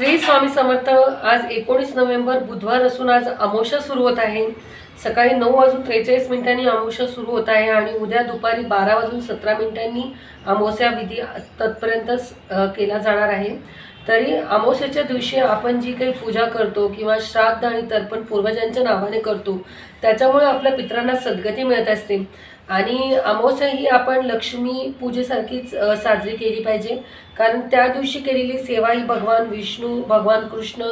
श्री स्वामी समर्थ आज एकोणीस नोव्हेंबर बुधवार असून आज अमोशा सुरू होत आहे. सकाळी नऊ वाजून त्रेचाळीस मिनिटांनी अमावस्या सुरू होत आहे आणि उद्या दुपारी बारा वाजून सतरा मिनिटांनी अमावस्या विधी तत्पर्यंतच केला जाणार आहे. तरी अमावस्याच्या दिवशी आपण जी काही पूजा करतो किंवा श्राद्ध आणि तर्पण पूर्वजांच्या नावाने करतो त्याच्यामुळे आपल्या पित्रांना सद्गती मिळत असते. आणि अमावस्या ही आपण लक्ष्मी पूजेसारखीच साजरी केली पाहिजे. कारण त्या दिवशी केलेली सेवा ही भगवान विष्णू भगवान कृष्ण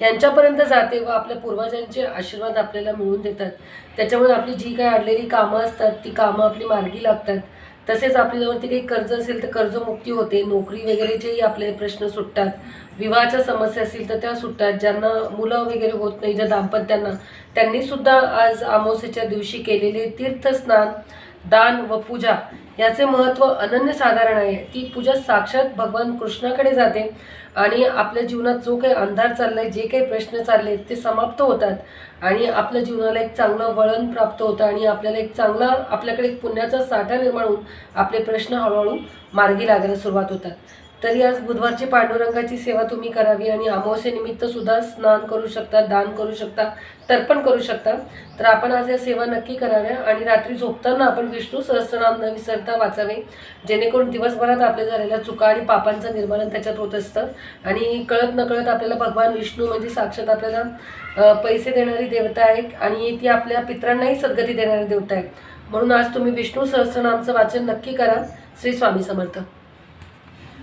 यांच्यापर्यंत जाते व आपल्या पूर्वजांचे आशीर्वाद आपल्याला मिळून देतात. त्याच्यामुळे आपली जी काही अडलेली कामं असतात ती कामं आपली मार्गी लागतात. तसेच आपल्याजवळती काही कर्ज असेल तर कर्जमुक्ती होते. नोकरी वगैरेचेही आपले प्रश्न सुटतात. विवाहाच्या समस्या असतील तर त्या सुटतात ज्यांना मुलं वगैरे होत नाही ज्या दाम्पत्यांना त्यांनी सुद्धा आज अमावस्येच्या दिवशी केलेले तीर्थस्नान दान व पूजा याचे महत्त्व अनन्यसाधारण आहे. ती पूजा साक्षात भगवान कृष्णाकडे जाते आणि आपल्या जीवनात जो काही अंधार चाललाय जे काही प्रश्न चालले ते समाप्त होतात आणि आपल्या जीवनाला एक चांगलं वळण प्राप्त होतं आणि आपल्याला एक चांगला आपल्याकडे एक पुण्याचा साठा निर्माण होऊन आपले प्रश्न हळूहळू मार्गी लागायला सुरुवात होतात. तरी आज बुधवारची पांडुरंगाची सेवा तुम्ही करावी आणि अमावस्येनिमित्त सुद्धा स्नान करू शकता दान करू शकता तर्पण करू शकता. तर आपण आज या सेवा नक्की कराव्या आणि रात्री झोपताना आपण विष्णू सहस्रनाम न विसरता वाचावे. जेणेकरून दिवसभरात आपल्या झालेल्या चुका आणि पापांचं निर्माण त्याच्यात होत असतं. आणि कळत नकळत आपल्याला भगवान विष्णू म्हणजे साक्षात आपल्याला पैसे देणारी देवता आहे आणि ती आपल्या पित्रांनाही सद्गती देणारी देवता आहे म्हणून आज तुम्ही विष्णू सहस्रनामचं वाचन नक्की करा. श्री स्वामी समर्थ.